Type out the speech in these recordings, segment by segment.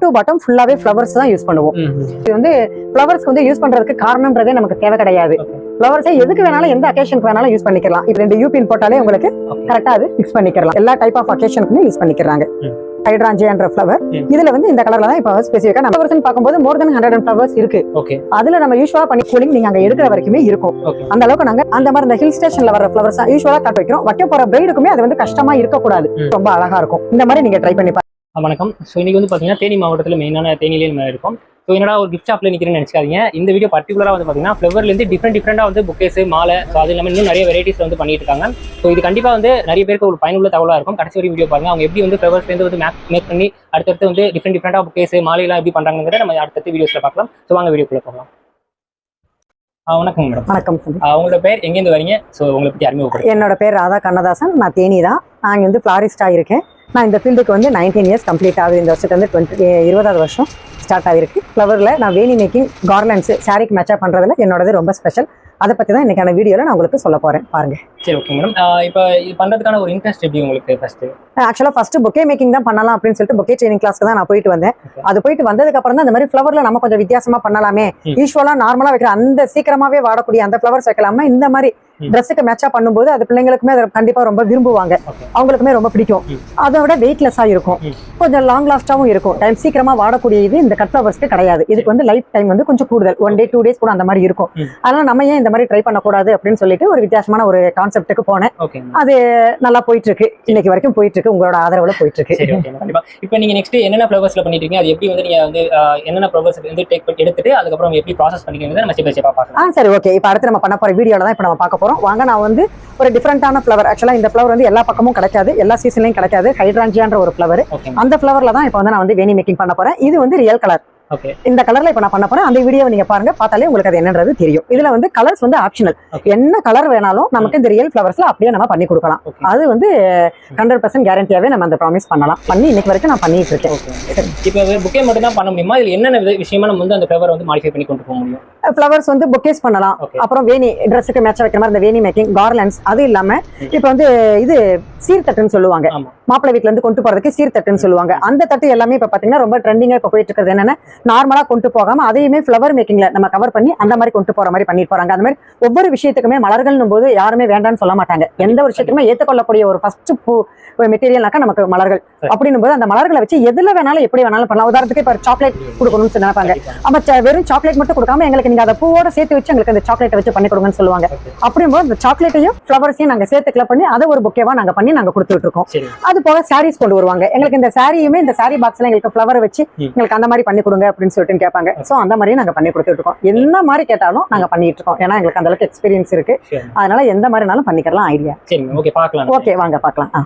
Top to bottom ஃபுல்லாவே flowers தான் use பண்ணுவோம். இது வந்து ஃப்ளவர்ஸ் வந்து யூஸ் பண்றதுக்கு காரணம்ன்றதே நமக்கு தேவை கிடையாது. ஃப்ளவர்ஸை எதுக்கு வேணாலும் எந்த அக்கேஷனுக்கு வேணாலும் யூஸ் பண்ணிக்கலாம். இது ரெண்டு யூபின் போட்டாலே உங்களுக்கு. கரெக்டா அது ஃபிக்ஸ் பண்ணிக்கலாம். எல்லா டைப் ஆஃப் அக்கேஷனுக்குமே யூஸ் பண்ணிக்கிறாங்க. ஹைட்ராஞ்சியான்ற ஃப்ளவர். இதுல வந்து இந்த கலர்ல தான் இப்போ ஸ்பெசிஃபிக்கா நம்ம ஃப்ளவர்ஸ் பார்க்கும்போது மோர் தென் ஹண்ட்ரட் ஃப்ளவர்ஸ் இருக்கு. அதுல நம்ம யூஸ்வலா பண்ணி கூலிங் நீங்க அங்க எடுக்கிற வரைக்குமே இருக்கும். அந்த அளவுக்கு நாங்க அந்த மாதிரி இந்த ஹில் ஸ்டேஷன்ல வர ஃப்ளவர்ஸ் யூஸ்வலா கட் வைக்கிறோம். வைக்க போற பிரைடுக்குமே அது வந்து கஷ்டமா இருக்கக்கூடாது. ரொம்ப அழகா இருக்கும். இந்த மாதிரி நீங்க ட்ரை பண்ணி வணக்கம். ஸோ இன்றைக்கி வந்து பார்த்தீங்கன்னா தேனி மாவட்டத்தில் மெயினான தேனியிலே நம்ம இருக்கோம். ஸோ என்னடா ஒரு கிஃப்ட் ஷாப்பில் நிற்கிறேன்னு நினச்சிக்காதீங்க. இந்த வீடியோ பர்டிகுலராக வந்து பார்த்தீங்கன்னா ஃப்ளவர்லேருந்து டிஃப்ரெண்ட் டிஃப்ரெண்டாக வந்து புக்கேஸ் மாலை ஸோ அது இல்லாமல் இன்னும் நிறைய வெரைட்டிஸ் வந்து பண்ணிட்டு இருக்காங்க. ஸோ இது கண்டிப்பாக வந்து நிறைய பேருக்கு ஒரு பயனுள்ள தகவலாக இருக்கும். கடைசி வரைக்கும் வீடியோ பாருங்கள் அவங்க எப்படி வந்து ஃப்ளவர்ஸ்லேருந்து வந்து மேக் மேக் பண்ணி அடுத்தடுத்து வந்து டிஃப்ரெண்ட் டிஃப்ரெண்டாக புக்கேஸ் மாலையெல்லாம் எப்படி பண்ணுறாங்கிறத நம்ம அடுத்தடுத்து வீடியோஸில் பார்க்கலாம். ஸோ வாங்க வீடியோக்குள்ளே போகலாம். வணக்கம் மேடம் வணக்கம். உங்களோட பேர் எங்கேருந்து வரீங்க? ஸோ உங்களை பற்றி அறிமுகப்படுங்க என்னோட பேர் ராதா கண்ணதாசன். நான் தேனி தான். நான் வந்து ஃப்ளாரிஸ்டா இருக்கேன். நான் இந்த ஃபீல்டுக்கு வந்து நைன்டீன் இயர்ஸ் கம்ப்ளீட் ஆகுது. இந்த வருஷத்துக்கு வந்து டுவெண்ட்டி இருபதாவது வருஷம் ஸ்டார்ட் ஆகிருக்கு ஃப்ளவரில் நான் வேணி மேக்கிங் கார்லண்ட்ஸ் சாரிக்கு மேட்சாக பண்ணுறதுல என்னோடது ரொம்ப ஸ்பெஷல் அதை பற்றி தான் இன்னைக்கான வீடியோவில் நான் உங்களுக்கு சொல்ல போகிறேன் பாருங்க சரி ஓகே மேடம் இப்போ இது பண்ணுறதுக்கான ஒரு இன்ட்ரெஸ்ட் எப்படி உங்களுக்கு ஃபஸ்ட்டு ஆக்சுவலாக ஃபர்ஸ்ட் பொக்கே மேக்கிங் தான் பண்ணலாம் அப்படின்னு சொல்லிட்டு பொக்கே ட்ரைனிங் கிளாஸ்க்கு தான் நான் போயிட்டு வந்தேன். அது போயிட்டு வந்ததுக்கு அப்புறம் தான் இந்த மாதிரி ஃப்ளவர்ல நம்ம கொஞ்சம் வித்தியாசமா பண்ணலாமே ம். யூஸ்வலா நார்மலா வைக்கிற அந்த சீக்கிரமாவே வாடக்கூடிய அந்த ஃப்ளவர்ஸ் வைக்கலாமா இந்த மாதிரி. ட்ரெஸ்ஸுக்கு மேட்சா பண்ணும்போது அது பிள்ளைங்களுக்குமே அதை கண்டிப்பா ரொம்ப விரும்புவாங்க. அவங்களுக்குமே ரொம்ப பிடிக்கும். அதை விட வெயிட்லெஸ்ஸா இருக்கும். கொஞ்சம் லாங் லாஸ்டாவும் இருக்கும். டைம் சீக்கிரமா வாடக்கூடிய இது இந்த கட் ஃப்ளவர்ஸ்க்கு கிடையாது. இதுக்கு வந்து லைஃப் டைம் வந்து கொஞ்சம் கூடுதல். ஒன் டே டூ டேஸ் கூட அந்த மாதிரி இருக்கும். அதனால நம்ம ஏன் இந்த மாதிரி ட்ரை பண்ணக்கூடாது அப்படின்னு சொல்லிட்டு ஒரு வித்தியாசமான ஒரு கான்செப்ட்டுக்கு போனேன். அது நல்லா போயிட்டு இருக்கு இன்னைக்கு வரைக்கும் போயிட்டு இருக்கு உங்களோட ஆதரவுல போயிட்டு இருக்கு இப்போ நீங்க நெக்ஸ்ட் என்னென்ன ஃப்ளவர்ஸ்ல பண்ணிட்டு இருக்கீங்க? அது எப்படி வந்து நீங்க வந்து என்னென்ன ஃப்ளவர்ஸ் வந்து டேக் பண்ணி எடுத்துட்டு அதுக்கப்புறம் எப்படி ப்ராசஸ் பண்ணிக்கிறீங்க நம்ம ஸ்டெப் பை பார்க்கலாம். ஆ சரி ஓகே இப்போ அடுத்து நம்ம பண்ண போற வீடியோல தான் இப்போ நம்ம பார்க்க போறோம். வாங்க நான் வந்து ஒரு டிஃப்ரெண்டான ஃப்ளவர் ஆக்சுவலா இந்த ஃப்ளவர் வந்து எல்லா பக்கமும் கிடைக்காது. எல்லா சீசன்லயும் கிடைக்காது. ஹைட்ராஞ்சியான்ற ஒரு ஃப்ளவர் ஓகே அந்த ஃப்ளவரில் தான் இப்போ வந்து நான் வந்து வேணி மேக்கிங் பண்ண போறேன். இது வந்து ரியல் கலர் இந்த கலர்ல இப்போ நான் பண்ண போறேன். அந்த வீடியோவை நீங்க பாருங்க. பார்த்தாலே உங்களுக்கு அது என்னன்றது தெரியும். இதுல வந்து கலர்ஸ் வந்து ஆப்ஷனல். என்ன கலர் வேணாலும் நமக்கு இந்த ரியல் ஃப்ளவர்ஸ்ல அப்படியே நம்ம பண்ணி கொடுக்கலாம். ஓகே அது வந்து ஹண்ட்ரட் பர்சன்ட் கேரண்டியாவே நம்ம அந்த ப்ராமிஸ் பண்ணலாம். பண்ணி இன்னைக்கு வரைக்கும் நான் பண்ணிட்டு இருக்கேன். ஓகே இப்போ புக்கே மட்டும் தான் பண்ண முடியுமா? இதுல என்னென்ன விஷயமா நம்ம வந்து அந்த ஃப்ளவர் வந்து மாடிஃபை பண்ணி கொண்டு போக முடியும்? ஃப்ளவர்ஸ் வந்து பொக்கேஸ் பண்ணலாம். அப்புறம் வேணி ட்ரெஸ்ஸுக்கு மேட்சா வைக்கிற மாதிரி இந்த வேணி மேக்கிங் கார்லண்ட்ஸ் அது இல்லாம. இப்போ வந்து இது சீர்தட்டுன்னு சொல்லுவாங்க. மாப்பிள்ளை வீட்ல இருந்து கொண்டு போறதுக்கு சீர்தட்டுன்னு சொல்லுவாங்க. அந்த தட்டு எல்லாமே இப்ப பாத்தீங்கன்னா ரொம்ப ட்ரெண்டிங்கா இப்ப போயிட்டு இருக்கிறது என்னன்னா நார்மலா கொண்டு போகாம அதையுமே ஃப்ளவர் மேக்கிங்ல நம்ம கவர் பண்ணி அந்த மாதிரி கொண்டு போற மாதிரி பண்ணிட்டு போறாங்க. அந்த மாதிரி ஒவ்வொரு விஷயத்துக்குமே மலர்கள்னும் போது யாருமே வேண்டாம்னு சொல்ல மாட்டாங்க. எந்த ஒரு விஷயத்துக்குமே ஏற்றுக்கொள்ளக்கூடிய ஒரு ஃபர்ஸ்ட் பூ மெட்டீரியல்னாக்கா நமக்கு மலர்கள். அப்படின்னும் போது அந்த மலர்களை வச்சு எதுல வேணாலும் எப்படி வேணாலும் பண்ணலாம். உதாரணத்துக்கு இப்ப சாக்லேட் கொடுக்கணும்னு நினைப்பாங்க. அப்ப வெறும் சாக்லேட் மட்டும் கொடுக்காம எங்களுக்கு நீங்க அதை பூவோட சேர்த்து வச்சு எங்களுக்கு அந்த சாக்லேட்டை வச்சு பண்ணி கொடுங்கன்னு சொல்லுவாங்க. அப்படிங்கும்போது அந்த சாக்லேட்டையும் ஃப்ளவர்ஸையும் நாங்க சேர்த்து கிளப் பண்ணி அதை ஒரு பொக்கேவா நாங்க பண்ணி நாங்க கொடுத்துட்டு இருக்கோம். அது போக சாரீஸ் கொண்டு வருவாங்க. எங்களுக்கு இந்த சாரியுமே இந்த சாரி பாக்ஸ்ல எங்களுக்கு ஃப்ளவர் வச்சு. எங்களுக்கு அந்த மாதிரி பண்ணி கொடுங்க. அப்படின்னு சொல்லிட்டு கேட்பாங்க. சோ அந்த மாதிரியும் நாங்க பண்ணி கொடுத்துட்டு இருக்கோம் என்ன மாதிரி கேட்டாலும் நாங்க பண்ணிட்டு இருக்கோம் ஏன்னா எங்களுக்கு அந்த அளவுக்கு எக்ஸ்பீரியன்ஸ் இருக்கு. அதனால எந்த மாதிரினாலும் பண்ணிக்கலாம் ஐடியா சரி ஓகே பார்க்கலாம். ஓகே வாங்க பார்க்கலாம். ஆ.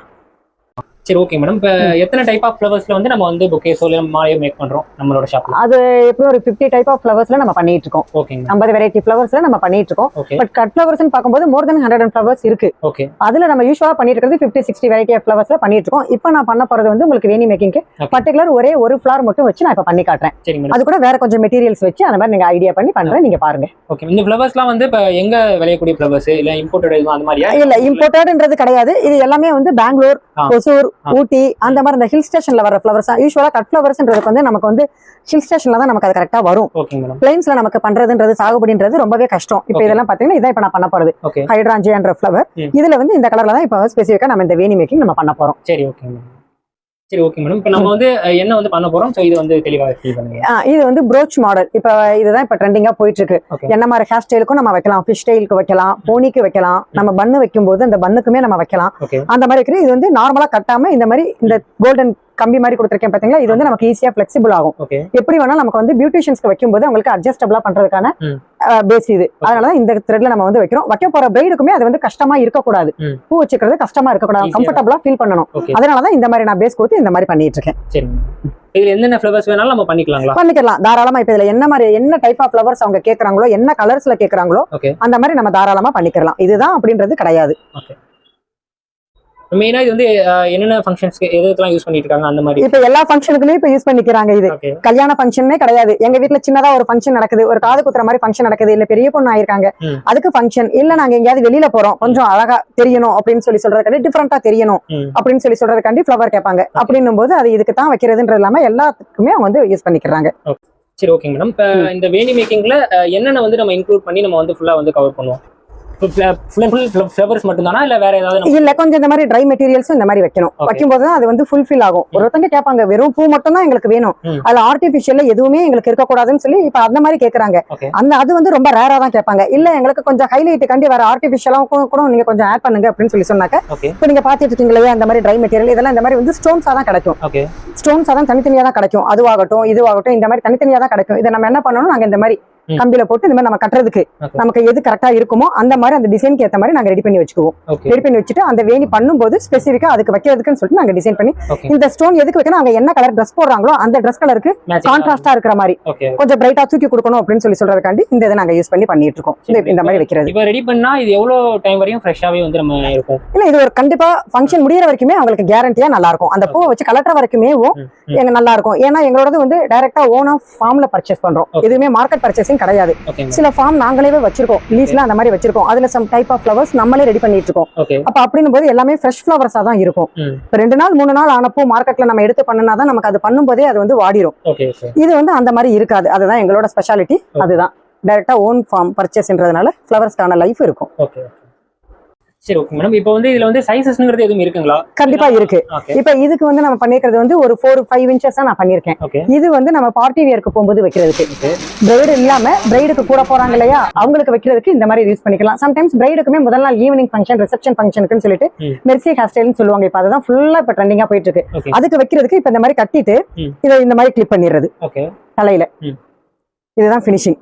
சரி ஓகே மேடம் இப்போ எத்தனை டைப் ஆஃப் ஃப்ளவர்ஸ்ல வந்து நம்ம வந்து புக்கேஸ் நம்ம மாலையை மேக் பண்றோம் நம்மளோட ஷாப்ல அது எப்படியும் ஒரு ஃபிஃப்டி டைப் ஆஃப் ஃப்ளவர்ஸ்ல நம்ம பண்ணிட்டு இருக்கோம். ஓகேங்க ஐம்பது வெரைட்டி ஃப்ளவர்ஸ்ல நம்ம பண்ணிட்டு இருக்கோம். ஓகே பட் கட் ஃப்ளவர்ஸ் பார்க்கும்போது மோர் தென் ஹண்ட்ரட் ஃப்ளவர்ஸ் இருக்கு. ஓகே அதுல நம்ம யூஸ்வலா பண்ணிட்டு இருக்கிறது ஃபிஃப்டி சிக்ஸ்டி வெரைட்டி ஆஃப் ஃப்ளவர்ஸ்ல பண்ணிட்டு இருக்கோம். இப்போ நான் பண்ண போறது வந்து உங்களுக்கு வேணி மேக்கிங்க்கு. பர்டிகுலர் ஒரே ஒரு ஃபிளவர் மட்டும் வச்சு நான் இப்போ பண்ணி காட்டுறேன். அது கூட வேற கொஞ்சம் மெட்டீரியல்ஸ் வச்சு அந்த மாதிரி நீங்க ஐடியா பண்ணி பண்றேன் நீங்க பாருங்க. ஓகே இந்த ஃப்ளவர்ஸ்லாம் வந்து இப்போ எங்க விளையக்கூடிய ஃப்ளவர்ஸ் இல்ல இம்போர்ட்டட் அந்த மாதிரியா? இல்ல இம்போர்ட்டட்ன்றது கிடையாது. இது எல்லாமே வந்து பெங்களூர். ஒசூர். ஊட்டி அந்த மாதிரி இந்த ஹில் ஸ்டேஷன்ல வர ஃப்ளவர்ஸ் யூஸ்வலா கட் ஃப்ளவர்ஸ்ன்றதுக்கு வந்து நமக்கு வந்து ஹில் ஸ்டேஷன்ல தான் நமக்கு அது கரெக்டா வரும். பிளைன்ஸ்ல நமக்கு பண்றதுன்றது சாகுபடின்றது ரொம்பவே கஷ்டம். இப்போ. இதெல்லாம் பாத்தீங்கன்னா இதான் இப்ப நான் பண்ண போறது. ஹைட்ராஞ்சியான்ற ஃப்ளவர். இதுல வந்து இந்த கலர்ல தான் இப்போ ஸ்பெசிஃபிக்கா நம்ம இந்த வேணி மேக்கிங் நம்ம பண்ண போறோம். சரி ஓகே சரி ஓகே மேடம் இப்போ நம்ம வந்து என்ன வந்து பண்ண போறோம்? ஸோ இது வந்து தெளிவாக எக்ஸ்பிளைன் பண்ணுங்க. இது வந்து ப்ரோச் மாடல் இப்போ இதுதான் இப்போ ட்ரெண்டிங்கா போயிட்டு இருக்கு. என்ன மாதிரி ஹேர் ஸ்டைலுக்கும் நம்ம வைக்கலாம். ஃபிஷ் ஸ்டைலுக்கு வைக்கலாம். போனிக்கு வைக்கலாம். நம்ம பன்னு வைக்கும்போது அந்த பன்னுக்குமே நம்ம வைக்கலாம். அந்த மாதிரி இருக்குது இது வந்து நார்மலா கட்டாம இந்த மாதிரி இந்த கோல்டன் கம்பி மாதிரி கொடுத்துருக்கேன் பாத்தீங்களா? இது வந்து நமக்கு ஈஸியா ஃபிளெக்சிபிள் ஆகும். எப்படி வேணாலும் நமக்கு வந்து பியூட்டிஷியன்ஸ்க்கு வைக்கும்போது அவங்களுக்கு அட்ஜஸ்டபிளா பண்றதுக்கான. பேஸ் இது. அதனால தான் இந்த த்ரெட்ல நம்ம வந்து வைக்கிறோம். வைக்க போற பிரைடுக்குமே அது வந்து கஷ்டமா இருக்கக்கூடாது. பூ வச்சுக்கிறது கஷ்டமா இருக்கக்கூடாது. கம்ஃபர்டபுளா ஃபீல் பண்ணணும். ஓகே அதனால தான் இந்த மாதிரி நான் பேஸ் கொடுத்து இந்த மாதிரி பண்ணிட்டு இருக்கேன். இதுல என்னென்ன ஃப்ளவர்ஸ் வேணாலும் நம்ம பண்ணிக்கலாங்களா? பண்ணிக்கலாம். தாராளமா இப்ப இதுல என்ன மாதிரி என்ன டைப் ஆஃப் ஃபிளவர்ஸ் அவங்க கேக்குறாங்களோ என்ன கலர்ஸ்ல கேக்குறாங்களோ அந்த மாதிரி நம்ம தாராளமா பண்ணிக்கலாம். இதுதான் அப்படின்றது கிடையாது. மெயினா இது வந்து என்னென்ன ஃபங்க்ஷன்ஸ்க்கு எதுக்கெல்லாம் யூஸ் பண்ணிட்டு இருக்காங்க அந்த மாதிரி? இப்ப எல்லா ஃபங்க்ஷனுக்குமே இப்ப யூஸ் பண்ணிக்கிறாங்க இது. கல்யாண ஃபங்க்ஷனே கிடையாது. எங்க வீட்ல சின்னதா ஒரு ஃபங்க்ஷன் நடக்குது. ஒரு காது குத்துற மாதிரி ஃபங்க்ஷன் நடக்குது. இல்ல பெரிய பொண்ணு ஆயிருக்காங்க. அதுக்கு ஃபங்க்ஷன் இல்ல நாங்க எங்கேயாவது வெளியில போறோம். கொஞ்சம் அழகா தெரியணும் அப்படின்னு சொல்லி சொல்றதுக்காண்டி டிஃப்ரெண்டா தெரியணும். அப்படின்னு சொல்லி சொல்றதுக்காண்டி ஃபிளவர் கேட்பாங்க. அப்படின்னும் போது அது இதுக்கு தான் வைக்கிறதுன்றது இல்லாம எல்லாத்துக்குமே அவங்க வந்து யூஸ் பண்ணிக்கிறாங்க. சரி ஓகே மேடம் இப்போ இந்த வேணி மேக்கிங்ல என்னென்ன வந்து நம்ம இன்க்ளூட் பண்ணி நம்ம வந்து ஃபுல்லா வந்து கவர் பண்ணுவோம்? ஃப்ளவர்ஸ் மட்டும்தானா? இல்ல வேற ஏதாவது நம்ம- இல்ல கொஞ்சம் இந்த மாதிரி ட்ரை மெட்டீரியல்ஸும் இந்த மாதிரி வைக்கணும். வைக்கும்போது தான் அது வந்து ஃபுல்ஃபில் ஆகும். ஒருத்தங்க கேட்பாங்க வெறும் பூ மட்டும் தான் எங்களுக்கு வேணும். அதுல ஆர்டிபிஷியல்ல எதுவுமே எங்களுக்கு இருக்கக்கூடாதுன்னு சொல்லி இப்ப அந்த மாதிரி கேக்குறாங்க. அந்த அது வந்து ரொம்ப ரேரா தான் கேட்பாங்க. இல்ல எங்களுக்கு கொஞ்சம் ஹைலைட் கண்டி வேற ஆர்டிபிஷியலாவும் கூட நீங்க கொஞ்சம் ஆட் பண்ணுங்க அப்படின்னு சொல்லி சொன்னாக்க இப்போ நீங்க பாத்துட்டு இருக்கீங்களே அந்த மாதிரி ட்ரை மெட்டீரியல் இதெல்லாம் இந்த மாதிரி வந்து ஸ்டோன்ஸா தான் கிடைக்கும். ஸ்டோன்ஸா தான் தனித்தனியா தான் கிடைக்கும். அதுவாகட்டும் இதுவாகட்டும் இந்த மாதிரி தனித்தனியா தான் கிடைக்கும். இதை நம்ம என்ன பண்ணணும்? நாங்க இந்த மாதிரி. கம்பியில போட்டு இந்த மாதிரி நம்ம கட்டுறதுக்கு. நமக்கு எது கரெக்டா இருக்குமோ அந்த மாதிரி அந்த டிசைனுக்கு ஏத்த மாதிரி நாங்க ரெடி பண்ணி வச்சுக்குவோம். ரெடி பண்ணி வச்சுட்டு அந்த வேணி பண்ணும்போது ஸ்பெசிஃபிக்கா அதுக்கு வைக்கிறதுக்குன்னு சொல்லிட்டு நாங்க டிசைன் பண்ணி இந்த ஸ்டோன் எதுக்கு வைக்கணும் அவங்க என்ன கலர் ட்ரெஸ் போடுறாங்களோ அந்த ட்ரெஸ் கலருக்கு கான்ட்ராஸ்டா இருக்கிற மாதிரி. கொஞ்சம் பிரைட்டா தூக்கி கொடுக்கணும் அப்படின்னு சொல்லி சொல்றதுக்காண்டி இந்த இதை நாங்க யூஸ் பண்ணி பண்ணிட்டு இருக்கோம். இந்த- மாதிரி வைக்கிறது. இப்போ ரெடி பண்ணா இது எவ்வளவு டைம் வரையும் ஃப்ரெஷ்ஷாவே வந்து நம்ம இருக்கும்? இல்ல இது ஒரு கண்டிப்பா ஃபங்க்ஷன் முடியற வரைக்குமே அவங்களுக்கு கேரண்டியா நல்லா இருக்கும். அந்த பூவை வச்சு கலட்டுற வரைக்குமே. எங்க நல்லா இருக்கும். ஏன்னா எங்களோடது வந்து டைரக்டா ஓனா ஃபார்ம்ல பர்ச்சேஸ் பண்றோம். எதுவுமே மார்க்கெட் பர்ச்சேசிங் கிடையாது. சில ஃபார்ம் நாங்களே வச்சிருக்கோம். லீஸ்ல அந்த மாதிரி வச்சிருக்கோம். அதுல சம் டைப் ஆஃப் ஃபிளவர்ஸ் நம்மளே ரெடி பண்ணிட்டு இருக்கோம் அப்ப அப்படின்னும் போது எல்லாமே ஃப்ரெஷ் ஃபிளவர்ஸா தான் இருக்கும். இப்ப ரெண்டு நாள் மூணு நாள் ஆனப்போ மார்க்கெட்ல நம்ம எடுத்து பண்ணனா தான் நமக்கு அது பண்ணும்போதே அது வந்து வாடிரும். இது வந்து அந்த மாதிரி இருக்காது. அதுதான் எங்களோட ஸ்பெஷாலிட்டி அதுதான். டைரக்டா ஓன் ஃபார்ம் பர்ச்சேஸ்ன்றதுனால ஃபிளவர்ஸ்க்கான லைஃப் இருக்கும். சரி ஓகே மேடம் இப்போ வந்து இதுல வந்து சைசஸ்ங்கிறது எதுவும் இருக்குங்களா? கண்டிப்பா இருக்கு. இப்ப இதுக்கு வந்து நம்ம பண்ணிருக்கிறது வந்து ஒரு ஃபோர் ஃபைவ் இன்ச்சஸ் தான் நான் பண்ணிருக்கேன். இது வந்து நம்ம பார்ட்டி வியருக்கு போகும்போது வைக்கிறதுக்கு. பிரைடு இல்லாம பிரைடுக்கு கூட போறாங்க இல்லையா? அவங்களுக்கு வைக்கிறதுக்கு இந்த மாதிரி யூஸ் பண்ணிக்கலாம். சம்டைம்ஸ் பிரைடுக்குமே முதல் நாள் ஈவினிங் ஃபங்க்ஷன் ரிசப்ஷன் ஃபங்க்ஷனுக்குன்னு சொல்லிட்டு. மெர்சி ஹேர் ஸ்டைல்னு சொல்லுவாங்க. இப்ப அதுதான் ஃபுல்லா இப்ப ட்ரெண்டிங்கா போயிட்டு இருக்கு. அதுக்கு வைக்கிறதுக்கு இப்ப இந்த மாதிரி கட்டிட்டு. இதை இந்த மாதிரி கிளிப் பண்ணிடுறது. தலையில. இதுதான் ஃபினிஷிங்.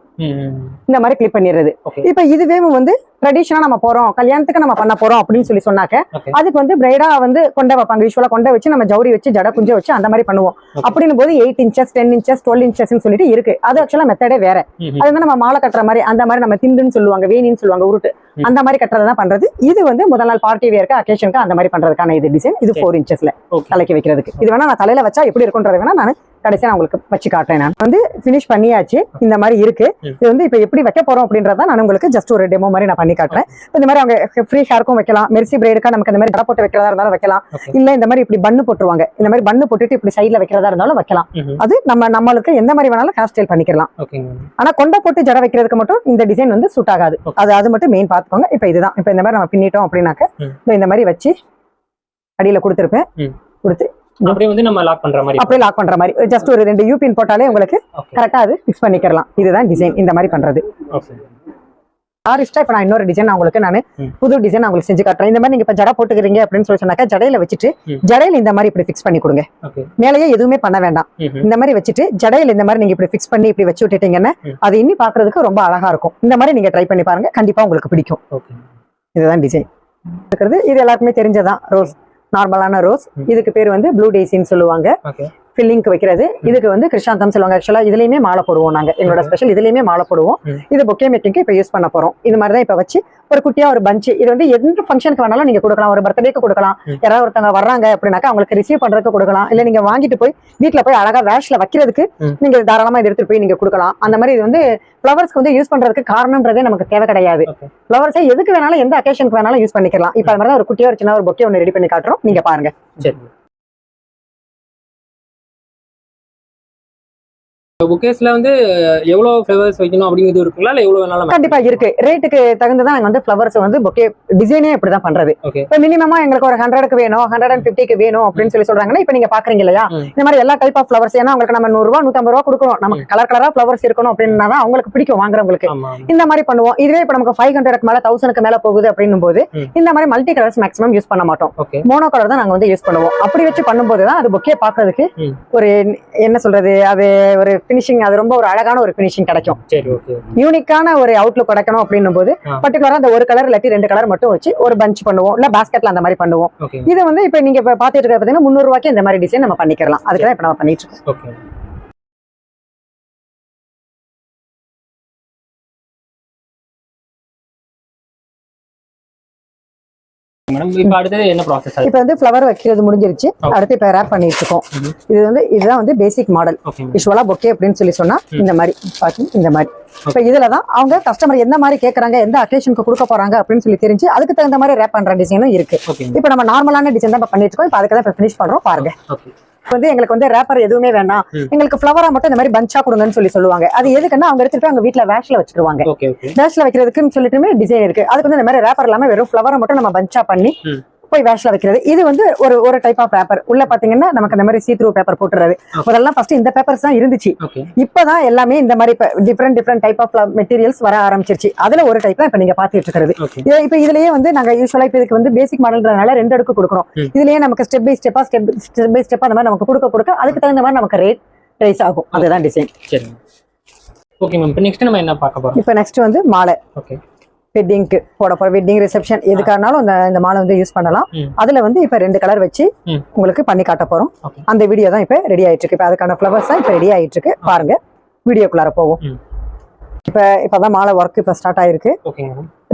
இந்த மாதிரி கிளிப் பண்ணிடுறது. இப்ப இதுவே வந்து ட்ரெடிஷனா நம்ம போறோம். கல்யாணத்துக்கு நம்ம பண்ண போறோம் அப்படின்னு சொல்லி சொன்னாக்க அதுக்கு வந்து பிரைடா வந்து கொண்ட வைப்பாங்க. யூஸ்வலா கொண்ட வச்சு நம்ம ஜவுரி வச்சு ஜட குஞ்ச வச்சு அந்த மாதிரி பண்ணுவோம். Okay. அப்படின்னும் போது eight inches ten inches twelve inches சொல்லிட்டு இருக்கு. அது ஆக்சுவலா மெத்தடே வேற. அது வந்து நம்ம மாலை கட்டுற மாதிரி அந்த மாதிரி நம்ம திண்டுன்னு சொல்லுவாங்க வேணின்னு சொல்லுவாங்க உருட்டு. அந்த மாதிரி கட்டுறது தான் பண்றது. இது வந்து முதல் நாள் பார்ட்டி வேர்க்கு அக்கேஷனுக்கு அந்த மாதிரி பண்றதுக்கான இது டிசைன் இது. ஃபோர் இன்ச்சஸ்ல தலைக்கு வைக்கிறதுக்கு. இது வேணா நான் தலையில வச்சா எப்படி இருக்கும்ன்றத வேணா நான் கடைசியா நான் உங்களுக்கு வச்சு காட்டுறேன் நான். வந்து ஃபினிஷ் பண்ணியாச்சு. இந்த மாதிரி இருக்கு. இது வந்து இப்ப எப்படி வைக்க போறோம் அப்படின்றத நான் உங்களுக்கு ஜஸ்ட் ஒரு டெமோ மாதிரி நான் பண்ணி காட்டுறேன். இந்த மாதிரி அவங்க ஃப்ரீ ஹேருக்கும் வைக்கலாம். மெர்சி பிரைடுக்கா நமக்கு இந்த மாதிரி ஜட போட்டு வைக்கிறதா இருந்தாலும் வைக்கலாம். இல்ல இந்த மாதிரி இப்படி பண்ணு போட்டுருவாங்க. இந்த மாதிரி பண்ணு போட்டுட்டு இப்படி சைடுல வைக்கிறதா இருந்தாலும் வைக்கலாம். ம். அது நம்ம நம்மளுக்கு எந்த மாதிரி வேணாலும் ஹேர் ஸ்டைல் பண்ணிக்கலாம். ஓகேங்க மேம் ஆனா கொண்ட போட்டு ஜட வைக்கிறதுக்கு மட்டும் இந்த டிசைன் வந்து சூட் ஆகாது. அது அது மட்டும் மெயின் பாத்துக்கோங்க இப்ப இதுதான். இப்ப இந்த மாதிரி நம்ம பின்னிட்டோம் அப்படின்னாக்க. இதோ இந்த மாதிரி வச்சு அடியில கொடுத்துருப்பேன். ம். கொடுத்து அப்படியே வந்து நம்ம லாக் பண்ற மாதிரி அப்படியே லாக் பண்ற மாதிரி. ஜஸ்ட் ஒரு ரெண்டு யூபின் போட்டாலே உங்களுக்கு கரெக்டா அது ஃபிக்ஸ் பண்ணிக்கலாம் இதுதான் டிசைன் இந்த மாதிரி பண்றது. ஆரிஸ்டா இப்ப நான் இன்னொரு டிசைன் உங்களுக்கு நான். புது டிசைன் உங்களுக்கு செஞ்சு காட்டுறேன். இந்த மாதிரி நீங்க இப்ப ஜட போட்டுக்கிறீங்க அப்படின்னு சொல்லி சொன்னாக்கா ஜடையில வச்சுட்டு. ஜடையில இந்த மாதிரி இப்படி ஃபிக்ஸ் பண்ணி கொடுங்க. மேலேயே எதுவுமே பண்ண வேண்டாம். இந்த மாதிரி வச்சுட்டு ஜடையில இந்த மாதிரி நீங்க இப்படி ஃபிக்ஸ் பண்ணி இப்படி வச்சு விட்டுட்டீங்கன்னா. அது இன்னி பாக்குறதுக்கு ரொம்ப அழகா இருக்கும். இந்த மாதிரி நீங்க ட்ரை பண்ணி பாருங்க. கண்டிப்பா உங்களுக்கு பிடிக்கும். இதுதான் டிசைன் இருக்கிறது இது எல்லாருக்குமே தெரிஞ்சதான் ரோஸ் நார்மலான ரோஸ். இதுக்கு பேர் வந்து ப்ளூ டேசின்னு சொல்லுவாங்க. ஃபில்லிங்க்கு வைக்கிறது. இதுக்கு வந்து கிருஷாந்தம் சொல்லுவாங்க. ஆக்சுவலா இதுலயுமே மாலை போடுவோம் நாங்க. எங்களோட ஸ்பெஷல் இதுலயுமே மாலை போடுவோம். இது பொக்கே மேக்கிங்க்கு இப்ப யூஸ் பண்ண போறோம். இது மாதிரி தான் இப்ப வச்சு ஒரு குட்டியா ஒரு பஞ்ச் இது வந்து எந்த ஃபங்க்ஷனுக்கு வேணாலும் நீங்க கொடுக்கலாம். ஒரு பர்த்டேக்கு கொடுக்கலாம். யாராவது ஒருத்தவங்க வர்றாங்க அப்படின்னாக்கா அவங்களுக்கு ரிசீவ் பண்றதுக்கு கொடுக்கலாம். இல்ல நீங்க வாங்கிட்டு போய் வீட்ல போய் அழகா வேஷ்ல வைக்கிறதுக்கு ம். நீங்க தாராளமா இதை எடுத்துட்டு போய் நீங்க கொடுக்கலாம். அந்த மாதிரி இது வந்து ஃப்ளவர்ஸ்க்கு வந்து யூஸ் பண்றதுக்கு காரணம்ன்றதே நமக்கு தேவை கிடையாது. ஃப்ளவர்ஸை எதுக்கு வேணாலும் எந்த அக்கேஷனுக்கு வேணாலும் யூஸ் பண்ணிக்கலாம். இப்ப அது மாதிரி தான் ஒரு குட்டியா ஒரு சின்ன ஒரு பொக்கே ஒன்று ரெடி பண்ணி காட்டுறோம். நீங்க பாருங்க. சரி. புக்கேஸ்ல வந்து எவ்வளவு ஃபிளவர்ஸ் வைக்கணும் அப்படிங்கிறது இருக்குங்களா? இல்ல எவ்வளவு வேணாலும் கண்டிப்பா இருக்கு. ரேட்டுக்கு தகுந்துதான் நாங்க வந்து ஃபிளவர்ஸ் வந்து பொக்கே டிசைனே இப்படிதான் பண்றது. ஓகே இப்ப மினிமமா எங்களுக்கு ஒரு ஹண்ட்ரடுக்கு வேணும் ஹண்ட்ரட் அண்ட் பிப்டிக்கு வேணும் அப்படின்னு சொல்லி சொல்றாங்கன்னா இப்ப நீங்க பாக்குறீங்க இல்லையா. இந்த மாதிரி எல்லா டைப் ஆஃப் ஃபிளவர்ஸ் ஏன்னா உங்களுக்கு நம்ம நூறு ரூபா நூத்தம்பது ரூபா கொடுக்கணும். நமக்கு கலர் கலரா ஃபிளவர்ஸ் இருக்கணும் அப்படின்னா தான் அவங்களுக்கு பிடிக்கும் வாங்குறவங்களுக்கு. இந்த மாதிரி பண்ணுவோம். இதுவே இப்ப நமக்கு ஃபைவ் ஹண்ட்ரட்க்கு மேல தௌசண்ட்க்கு மேல போகுது அப்படின்னும் போது. இந்த மாதிரி மல்டி கலர்ஸ் மேக்ஸிமம் யூஸ் பண்ண மாட்டோம். மோனோ கலர் தான் நாங்க வந்து யூஸ் பண்ணுவோம். அப்படி வச்சு பண்ணும்போது தான் அது பொக்கே பாக்குறதுக்கு. ஒரு என்ன சொல்றது அது ஒரு ஃபினிஷிங் அது ரொம்ப ஒரு அழகான ஒரு ஃபினிஷிங் கிடைக்கும். சரி ஓகே யூனிக்கான ஒரு அவுட்லுக் கிடைக்கணும் அப்படின்னும் போது. பர்டிகுலரா அந்த ஒரு கலர் இல்லாட்டி ரெண்டு கலர் மட்டும் வச்சு ஒரு பஞ்ச் பண்ணுவோம். இல்ல பாஸ்கெட்ல அந்த மாதிரி பண்ணுவோம். இது வந்து இப்ப நீங்க பாத்துட்டு இருக்க பாத்தீங்கன்னா முந்நூறு ரூபாய்க்கு இந்த மாதிரி டிசைன் நம்ம பண்ணிக்கலாம் அதுக்கு தான் இப்ப நம்ம பண்ணிட்டு இருக்கோம். ஓகே மேடம் இப்போ அடுத்தது என்ன ப்ராசஸ் இப்போ வந்து ஃப்ளவர் வைக்கிறது முடிஞ்சிருச்சு. அடுத்து இப்போ ரேப் பண்ணிட்டு இருக்கோம். இது வந்து இதுதான் வந்து பேசிக் மாடல் ஓகே யூஸ்வலா பொக்கே அப்படின்னு சொல்லி சொன்னா இந்த மாதிரி பாத்தீங்க இந்த மாதிரி. இப்போ இதுல தான் அவங்க கஸ்டமர் எந்த மாதிரி கேக்குறாங்க எந்த அக்கேஷனுக்கு கொடுக்க போறாங்க அப்படின்னு சொல்லி தெரிஞ்சு அதுக்கு தகுந்த மாதிரி ரேப் பண்ற டிசைனும் இருக்கு. இப்போ நம்ம நார்மலான டிசைன் தான் பண்ணிட்டு இருக்கோம். இப்போ அதுக்கு தான் ஃபினிஷ் பண்றோம். பாருங்க. வந்து எங்களுக்கு வந்து ரேப்பர் எதுவுமே வேண்டாம் ம். எங்களுக்கு ஃப்ளவரா மட்டும் இந்த மாதிரி பஞ்சா கொடுங்கன்னு சொல்லி சொல்லுவாங்க. அது எதுக்குன்னா அவங்க எடுத்துட்டு அவங்க வீட்ல வேஷ்ல வச்சிருவாங்க. வேஷ்ல வைக்கிறதுக்குன்னு சொல்லிட்டுமே டிசைன் இருக்கு. அதுக்கு வந்து இந்த மாதிரி ரேப்பர் இல்லாம வெறும் ஃப்ளவரை மட்டும் நம்ம பஞ்சா பண்ணி. போய் வேஷ்ல வைக்கிறது. இது வந்து ஒரு ஒரு டைப் ஆஃப் பேப்பர் உள்ள பாத்தீங்கன்னா நமக்கு இந்த மாதிரி சீ த்ரூ பேப்பர் போட்டுறது முதல்ல ஃபர்ஸ்ட் இந்த பேப்பர்ஸ் தான் இருந்துச்சு. இப்பதான் எல்லாமே இந்த மாதிரி different different type of materials வர ஆரம்பிச்சிருச்சு. அதுல ஒரு டைப் தான் இப்ப நீங்க பாத்துட்டு இருக்கிறது இப்ப இதுலயே வந்து நாங்க யூஸ்வலா இப்ப இதுக்கு வந்து பேசிக் மாடல்ன்றதுனால ரெண்டு அடுக்கு கொடுக்குறோம். இதுலயே நமக்கு ஸ்டெப் பை ஸ்டெப்பா ஸ்டெப் ஸ்டெப் பை ஸ்டெப்பா அந்த மாதிரி நமக்கு கொடுக்க கொடுக்க அதுக்கு தகுந்த மாதிரி நமக்கு ரேட் ரைஸ் ஆகும். அதுதான் டிசைன் சரிங்க. ஓகே மேம் இப்போ நெக்ஸ்ட் நம்ம என்ன பார்க்க போறோம்? இப்ப நெக்ஸ்ட் வந்து மாலை. ஓகே வெட்டிங்க்கு போட போற வெட்டிங் ரிசப்ஷன் எதுக்கானாலும் இந்த இந்த மாலை வந்து யூஸ் பண்ணலாம். அதுல வந்து இப்ப ரெண்டு கலர் வச்சு. உங்களுக்கு பண்ணி காட்ட போறோம். அந்த வீடியோ தான் இப்ப ரெடி ஆயிட்டு இருக்கு. இப்ப அதுக்கான ஃபிளவர்ஸ் தான் இப்ப ரெடி ஆயிட்டு இருக்கு. பாருங்க. வீடியோக்குள்ளார போவோம். இப்ப இப்பதான் மாலை ஒர்க் இப்ப ஸ்டார்ட் ஆயிருக்கு.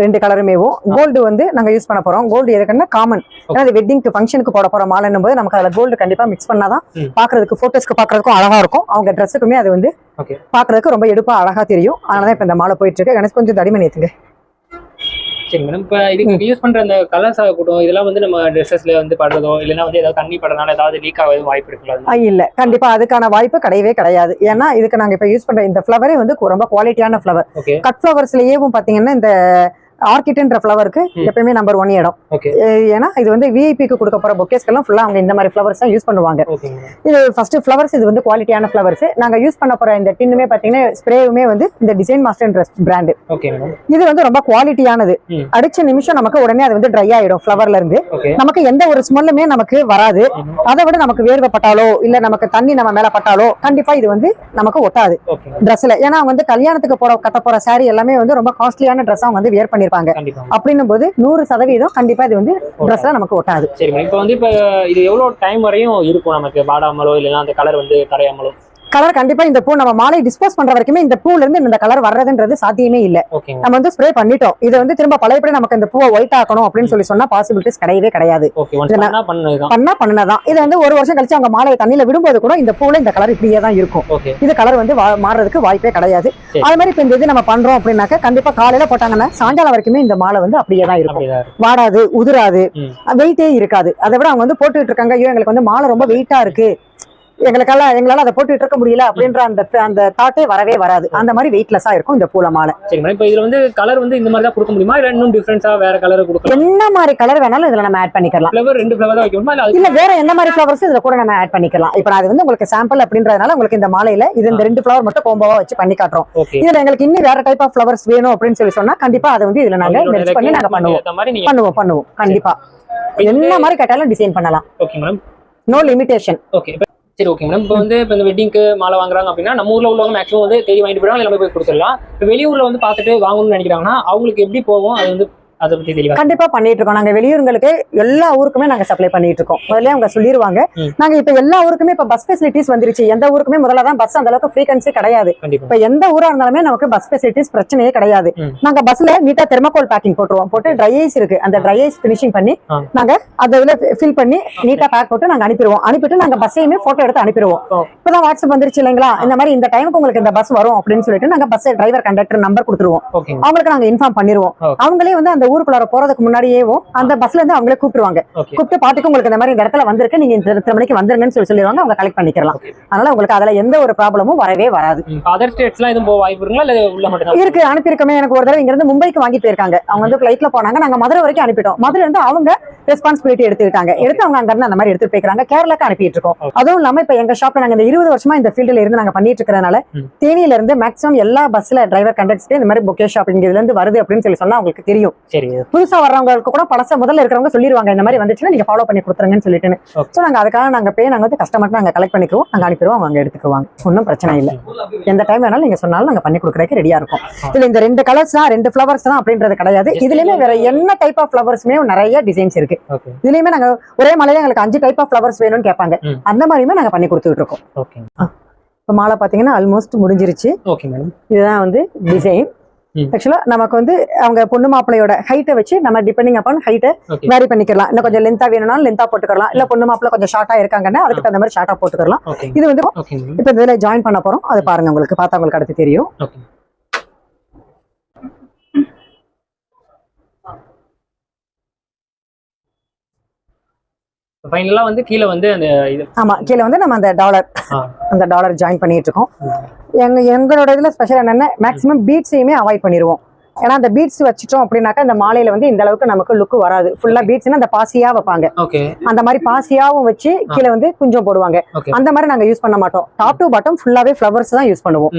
ரெண்டு கலருமேவும் கோல்டு வந்து நாங்க யூஸ் பண்ண போறோம். கோல்டு எதுக்குன்னா காமன் ஏன்னா அது வெட்டிங்க்கு ஃபங்க்ஷனுக்கு போட போற மாலைன்னும் போது நமக்கு அதுல கோல்டு கண்டிப்பா மிக்ஸ் பண்ணாதான். பாக்குறதுக்கு போட்டோஸ்க்கு பாக்குறதுக்கும் அழகா இருக்கும். அவங்க ட்ரெஸ்ஸுக்குமே அது வந்து பாக்குறதுக்கு ரொம்ப எடுப்பா அழகா தெரியும். அதனால இப்ப இந்த மாலை போயிட்டு இருக்கு. எனக்கு கொஞ்சம் தடிமணி ஏத்துங்க. சரி மேடம் இப்போ இதுக்கு யூஸ் பண்ற அந்த கலர்ஸ் ஆகட்டும் இதெல்லாம் வந்து நம்ம ட்ரெஸ்ஸஸ்ல வந்து படுறதோ இல்லைன்னா வந்து ஏதாவது தண்ணி படுறதுனால ஏதாவது லீக் ஆக வாய்ப்பு இருக்குல்ல ஆ, இல்ல. கண்டிப்பா அதுக்கான வாய்ப்பு கிடையவே கிடையாது. ஏன்னா இதுக்கு நாங்க இப்ப யூஸ் பண்ற இந்த ஃபிளவரே வந்து ரொம்ப குவாலிட்டியான ஃபிளவர் கட் ஃபிளவர்ஸ்லயேவும் பாத்தீங்கன்னா இந்த ஆர்கிட்ன்ற ஃபிளவருக்கு. எப்பயுமே நம்பர் ஒன் இடம். ஏன்னா இது வந்து விஐபிக்கு கொடுக்க போற பொக்கேஸ்க்கெல்லாம் ஃபுல்லா அவங்க இந்த மாதிரி ஃபிளவர்ஸ் தான் யூஸ் பண்ணுவாங்க. இது ஃபர்ஸ்ட் ஃபிளவர்ஸ் இது வந்து குவாலிட்டியான ஃபிளவர்ஸ் நாங்க யூஸ் பண்ண போற இந்த டின்னுமே பாத்தீங்கன்னா ஸ்ப்ரேவுமே வந்து இந்த டிசைன் மாஸ்டர் ட்ரெஸ் பிராண்ட் இது வந்து ரொம்ப குவாலிட்டியானது. அடிச்ச நிமிஷம் நமக்கு உடனே அது வந்து ட்ரை ஆயிடும் ஃபிளவர்ல இருந்து. நமக்கு எந்த ஒரு ஸ்மெல்லுமே நமக்கு வராது. அதை விட நமக்கு வேர்வை பட்டாலோ இல்ல நமக்கு தண்ணி நம்ம மேல பட்டாலோ கண்டிப்பா இது வந்து நமக்கு ஒட்டாது. ட்ரெஸ்ல ஏன்னா வந்து கல்யாணத்துக்கு போற கட்ட போற saree எல்லாமே வந்து ரொம்ப காஸ்ட்லியான ட்ரெஸ் அவங்க வந்து வியர் பண்ணிருப்பாங்க கண்டிப்பா அப்படின்னும் போது நூறு சதவீதம் கண்டிப்பா இது வந்து ட்ரெஸ்ல நமக்கு ஒட்டாது. சரி இப்போ வந்து இப்போ இது எவ்வளோ டைம் வரையும் இருக்கும் நமக்கு? வாடாமலோ இல்லைன்னா அந்த கலர் வந்து கரையாமலோ? கலர் கண்டிப்பா இந்த பூ நம்ம மாலை டிஸ்போஸ் பண்ற வரைக்குமே இந்த பூல இருந்து இந்த கலர் வர்றதுன்றது சாத்தியமே இல்ல. நம்ம வந்து ஸ்ப்ரே பண்ணிட்டோம். இதை வந்து திரும்ப பழையபடி நமக்கு இந்த பூவை ஒயிட் ஆக்கணும் அப்படின்னு சொல்லி சொன்னா பாசிபிலிட்டிஸ் கிடையவே கிடையாது. பண்ணா பண்ணதான் இது வந்து ஒரு வருஷம் கழிச்சு அவங்க மாலையை தண்ணியில விடும்போது கூட இந்த பூல இந்த கலர் இப்படியே தான் இருக்கும். இது கலர் வந்து மாறுறதுக்கு வாய்ப்பே கிடையாது. அது மாதிரி இப்ப இந்த இது நம்ம பண்றோம் அப்படின்னாக்க கண்டிப்பா காலையில போட்டாங்கன்னா சாயங்காலம் வரைக்குமே இந்த மாலை வந்து அப்படியே தான் இருக்கும். வாடாது உதிராது. வெயிட்டே இருக்காது. அதை விட அவங்க வந்து போட்டுட்டு இருக்காங்க. ஐயோ எங்களுக்கு வந்து மாலை ரொம்ப வெயிட்டா இருக்கு. எங்களுக்கெல்லாம் எங்களால அதை போட்டுட்டு இருக்க முடியல அப்படின்ற அந்த அந்த தாட்டே வரவே வராது. அந்த மாதிரி வெயிட்லெஸ்ஸா இருக்கும் இந்த பூல மாலை சரி மேடம் இப்போ இதுல வந்து கலர் வந்து இந்த மாதிரி தான் கொடுக்க முடியுமா? இல்லை இன்னும் டிஃப்ரென்ஸா வேற கலர் கொடுக்கலாம் என்ன மாதிரி கலர் வேணாலும் இதுல நம்ம ஆட் பண்ணிக்கலாம். ஃப்ளவர் ரெண்டு ஃப்ளவர் தான் வைக்க முடியுமா இல்லை வேற எந்த மாதிரி ஃபிளவர்ஸ் இதுல கூட நம்ம ஆட் பண்ணிக்கலாம். இப்ப அது வந்து உங்களுக்கு சாம்பிள் அப்படின்றதுனால உங்களுக்கு இந்த மாலையில இது இந்த ரெண்டு ஃபிளவர் மட்டும் கோம்போவா வச்சு பண்ணி காட்டுறோம். இதுல எங்களுக்கு இன்னும் வேற டைப் ஆஃப் ஃபிளவர்ஸ் வேணும் அப்படின்னு சொல்லி சொன்னா கண்டிப்பா அதை வந்து இதுல நாங்க மெர்ஜ் பண்ணி நாங்க பண்ணுவோம். பண்ணுவோம் பண்ணுவோம். கண்டிப்பா. என்ன மாதிரி கேட்டாலும் டிசைன் பண்ணலாம். Okay madam no limitation okay சரி ஓகே மேடம் இப்போ வந்து இப்போ இந்த வெட்டிங்க்கு மாலை வாங்குறாங்க அப்படின்னா நம்ம ஊர்ல உள்ளவங்க மேக்ஸிமம் வந்து தேடி வாங்கிட்டு போயிடுவாங்க நம்ம போய் கொடுத்துடலாம். இப்போ வெளியூர்ல வந்து பார்த்துட்டு வாங்கணும்னு நினைக்கிறாங்கன்னா அவங்களுக்கு எப்படி போகும்? அது வந்து அதை பத்தி தெளிவா கண்டிப்பா பண்ணிட்டு இருக்கோம். நாங்க வெளியூருங்களுக்கு எல்லா ஊருக்குமே நாங்க சப்ளை பண்ணிட்டு இருக்கோம். முதல்ல அவங்க சொல்லிருவாங்க. நாங்க இப்ப எல்லா ஊருக்குமே இப்ப பஸ் ஃபெசிலிட்டிஸ் வந்துருச்சு. எந்த ஊருக்குமே முதல்ல தான் பஸ் அந்த அளவுக்கு ஃப்ரீக்வன்சி கிடையாது. இப்ப எந்த ஊரா இருந்தாலுமே நமக்கு பஸ் ஃபெசிலிட்டிஸ் பிரச்சனையே கிடையாது. நாங்க பஸ்ல நீட்டா தெர்மோகோல் பேக்கிங் போட்டுருவோம். போட்டு ட்ரை ஐஸ் இருக்கு. அந்த ட்ரை ஐஸ் ஃபினிஷிங் பண்ணி. நாங்க அதை இதுல ஃபில் பண்ணி நீட்டா பேக் போட்டு நாங்க அனுப்பிடுவோம். அனுப்பிட்டு நாங்க பஸ்ஸையுமே போட்டோ எடுத்து அனுப்பிடுவோம். இப்பதான் வாட்ஸ்அப் வந்துருச்சு இல்லைங்களா? இந்த மாதிரி இந்த டைமுக்கு உங்களுக்கு இந்த பஸ் வரும் அப்படின்னு சொல்லிட்டு நாங்க பஸ் டிரைவர் கண்டக்டர் நம்பர் கொடுத்துருவோம். அவங்களுக்கு நாங்க இன்ஃபார்ம் பண்ணிருவோம். அவங்களே வந்து அந்த ஊருக்குள்ளார போறதுக்கு முன்னாடியேவும் அந்த பஸ்ல இருந்து அவங்களே கூப்பிடுவாங்க கூப்பிட்டு பாட்டுக்கு உங்களுக்கு இந்த மாதிரி இந்த இடத்துல வந்திருக்கு. நீங்க இந்த இத்தனை மணிக்கு வந்துருங்கன்னு சொல்லி சொல்லிடுவாங்க. அவங்க கலெக்ட் பண்ணிக்கலாம். அதனால உங்களுக்கு அதுல எந்த ஒரு ப்ராப்ளமும் வரவே வராது. அதர் ஸ்டேட்ஸ்லாம் எதுவும் போக வாய்ப்பு இருக்குங்களா? இல்லை உள்ள மட்டும் இருக்கு. அனுப்பியிருக்கோமே. எனக்கு ஒரு தடவை இங்க இருந்து மும்பைக்கு வாங்கி போயிருக்காங்க. அவங்க வந்து ஃபிளைட்ல போனாங்க. நாங்க மதுரை வரைக்கும் அனுப்பிட்டோம். மதுரை இருந்து அவங்க ரெஸ்பான்சிபிலிட்டி எடுத்துக்கிட்டாங்க. எடுத்து அவங்க அங்க இருந்து அந்த மாதிரி எடுத்து போய்க்கிறாங்க. கேரளாக்கு அனுப்பிட்டு இருக்கோம். அதுவும் இல்லாம இப்ப எங்க ஷாப்ல நாங்க இந்த இருபது வருஷமா இந்த ஃபீல்டுல இருந்து நாங்க பண்ணிட்டு இருக்கறனால ம். தேனியில இருந்து மேக்ஸிமம் எல்லா பஸ்ல டிரைவர் கண்டக்டர்ஸ்க்கு இந்த மாதிரி பொக்கே ஷாப்பிங் இதுல இருந்து வருது அப்படின்னு சொல்லி சொன்னா அவங்களுக்கு தெரியும். சரி. புதுசா வர்றவங்களுக்கு கூட பழச முதல்ல இருக்கிறவங்க சொல்லிடுவாங்க இந்த மாதிரி வந்துச்சுன்னா நீங்க ஃபாலோ பண்ணி கொடுத்துருங்கன்னு சொல்லிட்டு Okay. சோ நாங்க அதுக்காக நாங்க பே நாங்க வந்து கஸ்டமர் நாங்க கலெக்ட் பண்ணிக்குவோம். நாங்க அனுப்பிடுவோம் அவங்க அங்க எடுத்துக்குவாங்க. ஒன்றும் பிரச்சனை இல்லை. எந்த டைம் வேணாலும் நீங்க சொன்னாலும் நாங்க பண்ணி கொடுக்கறதுக்கு ரெடியா இருக்கும். இதுல இந்த ரெண்டு கலர்ஸ் தான் ரெண்டு ஃபிளவர்ஸ் தான் அப்படின்றது கிடையாது. இதுலயுமே வேற என்ன டைப் ஆஃப் ஃபிளவர்ஸ்மே நிறைய டிசைன்ஸ் இருக்கு. இதுலயுமே நாங்க ஒரே மலையில எங்களுக்கு அஞ்சு டைப் ஆஃப் ஃபிளவர்ஸ் வேணும்னு கேட்பாங்க. அந்த மாதிரியுமே நாங்க பண்ணி கொடுத்துட்டு இருக்கோம். ஓகே இப்போ மாலை பாத்தீங்கன்னா ஆல்மோஸ்ட் முடிஞ்சிருச்சு. ஓகே மேடம் இதுதான் வந்து டிசைன். ஆக்சுவலா நமக்கு வந்து அவங்க பொண்ணு மாப்பிளையோட ஹைட்டை வச்சு நம்ம டிபெண்டிங் அப்பான் ஹைட்டை வேரி பண்ணிக்கலாம். இன்னும் கொஞ்சம் லென்த்தா வேணும்னாலும் லென்த்தா போட்டுக்கலாம். இல்ல பொண்ணு மாப்பிளை கொஞ்சம் ஷார்ட்டா இருக்காங்கன்னா அதுக்கு தகுந்த மாதிரி ஷார்ட்டா போட்டுக்கலாம். இது வந்து இப்ப இதுல ஜாயின் பண்ண போறோம். அது பாருங்க உங்களுக்கு பார்த்தா உங்களுக்கு அடுத்து தெரியும். ஃபைனலா வந்து கீழே வந்து அந்த இது ஆமா கீழே வந்து நம்ம அந்த டாலர். அந்த டாலர் ஜாயின் பண்ணிட்டு இருக்கோம் எங்க எங்களோட இதுல ஸ்பெஷல் என்னன்னா மேக்ஸிமம் பீட்ஸையுமே அவாய்ட் பண்ணிடுவோம் ஏன்னா அந்த பீட்ஸ் வச்சுட்டோம் அப்படின்னாக்கா இந்த மாலையில வந்து இந்த அளவுக்கு நமக்கு லுக் வராது. ஃபுல்லா பீட்ஸ்னா அந்த பாசியா வைப்பாங்க. அந்த மாதிரி பாசியாவும் வச்சு கீழே வந்து குஞ்சம் போடுவாங்க. அந்த மாதிரி நாங்க யூஸ் பண்ண மாட்டோம். டாப் டு பாட்டம் ஃபுல்லாவே ஃப்ளவர்ஸ் தான் யூஸ் பண்ணுவோம்.